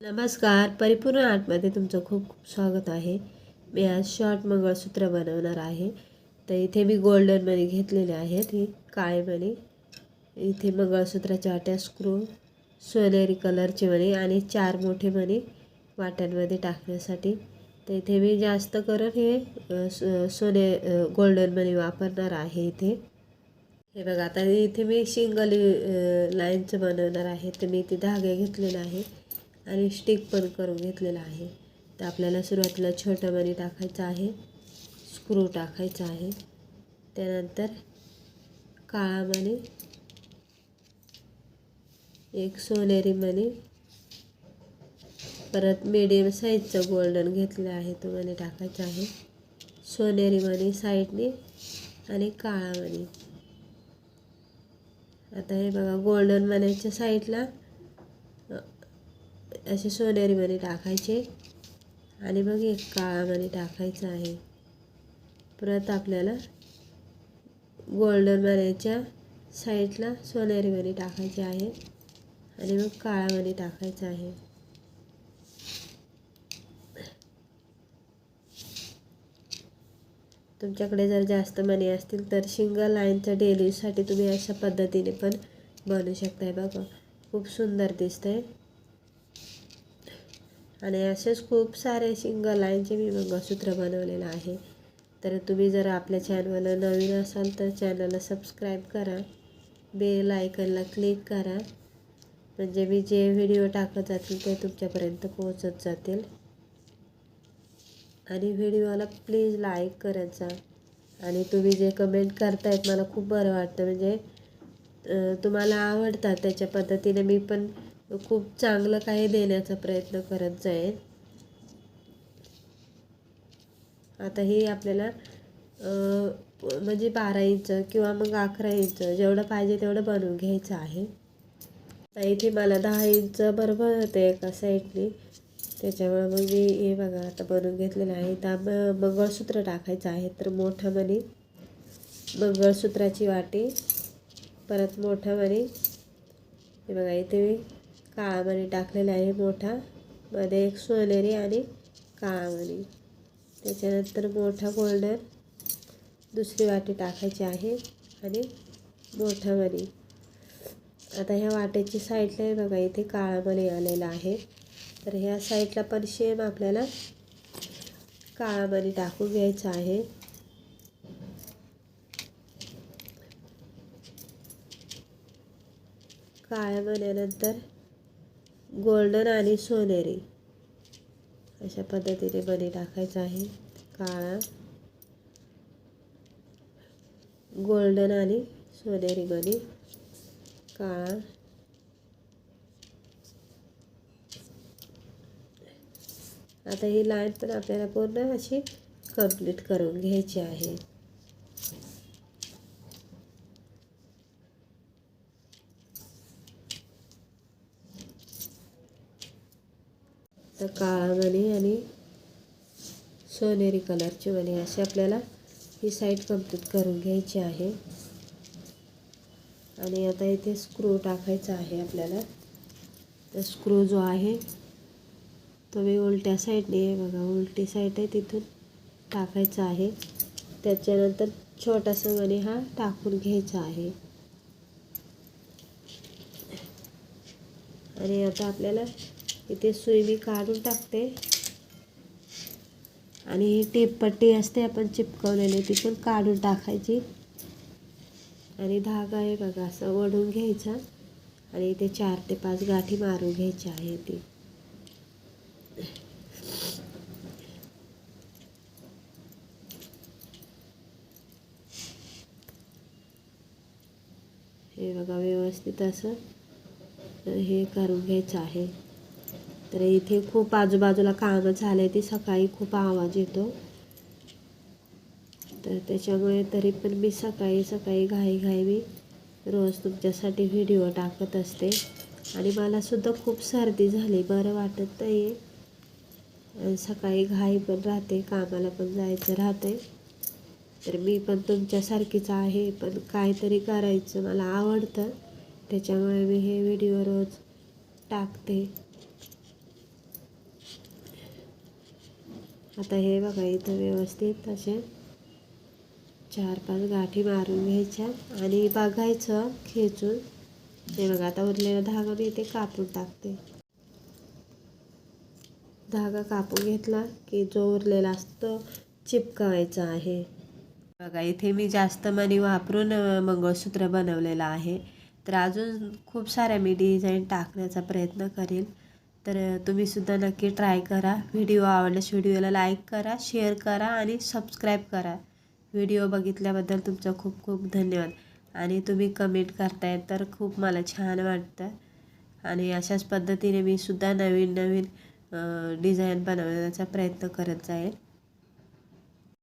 नमस्कार परिपूर्ण आर्टमध्ये तुमचं खूप खूप स्वागत आहे. मी आज शॉर्ट मंगळसूत्र बनवणार आहे. तर इथे मी गोल्डन मणी घेतलेले आहेत ही काळे मणी इथे मंगळसूत्राच्या वाट्या स्क्रू सोनेरी कलरचे मणी आणि चार मोठे मणी वाट्यांमध्ये टाकण्यासाठी. तर इथे मी जास्त करून हे सोने गोल्डन मणी वापरणार आहे इथे. हे बघा आता इथे मी सिंगल लाईनचं बनवणार आहे. तर मी इथे धागे घेतलेले आहे. आणि स्टिक पण करून घेतलेला आहे. तर आपल्याला सुरुवातीला छोटं मणी टाकायचं आहे. स्क्रू टाकायचा आहे. त्यानंतर काळा मणी एक सोनेरी मणी परत मीडियम साईजचं गोल्डन घेतलं आहे. तो मणी टाकायचा आहे. सोनेरी मणी साईडने आणि काळा मणी आता हे बघा गोल्डन मण्याच्या साईडला असे सोनेरीमध्ये टाकायचे. आणि मग एक काळामध्ये टाकायचं आहे. परत आपल्याला गोल्डन मण्याच्या साईडला सोनेरीमध्ये टाकायचे आहे. आणि मग काळामध्ये टाकायचं आहे. तुमच्याकडे जर जास्त मनी असतील तर सिंगल लाईनच्या डेलीसाठी तुम्ही अशा पद्धतीने पण बनवू शकताय बघा. खूप सुंदर दिसतंय. आणि असेच खूप सारे सिंगल लाईनचे मी मंगळसूत्र बनवलेलं आहे. तर तुम्ही जर आपल्या चॅनलला नवीन असाल तर चॅनलला सबस्क्राईब करा. बेल आयकनला क्लिक करा. म्हणजे मी जे व्हिडिओ टाकत जातील ते तुमच्यापर्यंत पोहोचत जातील. आणि व्हिडिओला प्लीज लाईक करत जा. आणि तुम्ही जे कमेंट करतायत मला खूप बरं वाटतं. म्हणजे तुम्हाला आवडतात त्याच्या पद्धतीने मी पण खूप चांगलं काही देण्याचा प्रयत्न करत जाईल. आता ही आपल्याला म्हणजे बारा इंच किंवा मग अकरा इंच जेवढं पाहिजे तेवढं बनवून घ्यायचं आहे. आता इथे मला दहा इंच बरोबर होते एका साईडने. त्याच्यामुळे मग मी हे बघा आता बनवून घेतलेलं आहे. त्या मंगळसूत्र टाकायचं आहे तर मोठं म्हणे मंगळसूत्राची वाटी परत मोठं म्हणे. हे बघा इथे मी काळा मणी टाकलेला आहे मोठा. मध्ये एक सोनेरी आणि काळा मणी त्याच्यानंतर मोठा गोल्डन. दुसरी वाटी टाकायची आहे आणि मोठा मणी. आता ह्या वाटेची साईडला आहे बघा इथे काळा मणी आलेला आहे. तर ह्या साईडला पण सेम आपल्याला काळा मणी टाकून घ्यायचा आहे. काळ्या मण्यानंतर गोल्डन आणि सोनेरी. अशा पद्धतीने मणी टाकायचं आहे. काळा. गोल्डन आणि सोनेरी मणी काळा. आता ही लाईन पण आपल्याला पूर्ण अशी कंप्लीट करून घ्यायची आहे. तर काळा मणी आणि सोनेरी कलरची मणी अशी आपल्याला ही साईड कंप्लीट करून घ्यायची आहे. आणि आता इथे स्क्रू टाकायचा आहे आपल्याला. तर स्क्रू जो आहे तो मी उलट्या साईडने आहे बघा उलटी साईड आहे तिथून टाकायचा आहे. त्याच्यानंतर छोटासा मणी हा टाकून घ्यायचा आहे. आणि आता आपल्याला इथे सुई मी काढून टाकते. आणि ही टेपपट्टी असते आपण चिपकवलेली ती पण काढून टाकायची. आणि धागा आहे बघा असं ओढून घ्यायचा. आणि इथे चार ते पाच गाठी मारून घ्यायची आहे ती. हे बघा व्यवस्थित असं हे करून घ्यायचं आहे. तर इथे खूप आजूबाजूला कामं झाले ती सकाळी खूप आवाज येतो. तर त्याच्यामुळे तरी पण मी सकाळी सकाळी घाई घाई मी रोज तुमच्यासाठी व्हिडिओ टाकत असते. आणि मलासुद्धा खूप सर्दी झाली बरं वाटत नाही आहे सकाळी घाई पण राहते कामाला पण जायचं राहते तर मी पण तुमच्यासारखीच आहे पण काहीतरी करायचं मला आवडतं. त्याच्यामुळे मी हे व्हिडिओ रोज टाकते. आता हे बघा इथं व्यवस्थित असे चार पाच गाठी मारून घ्यायच्या आणि बघायचं खेचून. हे बघा आता उरलेला धागा मी इथे कापून टाकते. धागा कापून घेतला की जो उरलेला असतो चिपकवायचा आहे. बघा इथे मी जास्त मणी वापरून मंगळसूत्र बनवलेलं आहे. तर अजून खूप साऱ्या मी डिझाईन टाकण्याचा प्रयत्न करेल तर तुम्हीसुद्धा नक्की ट्राय करा. व्हिडिओ आवडल्यास व्हिडिओला लाईक करा शेअर करा आणि सबस्क्राईब करा. व्हिडिओ बघितल्याबद्दल तुमचं खूप खूप धन्यवाद. आणि तुम्ही कमेंट करताय तर खूप मला छान वाटतं. आणि अशाच पद्धतीने मी सुद्धा नवीन नवीन डिझाईन बनवण्याचा प्रयत्न करत जाईल.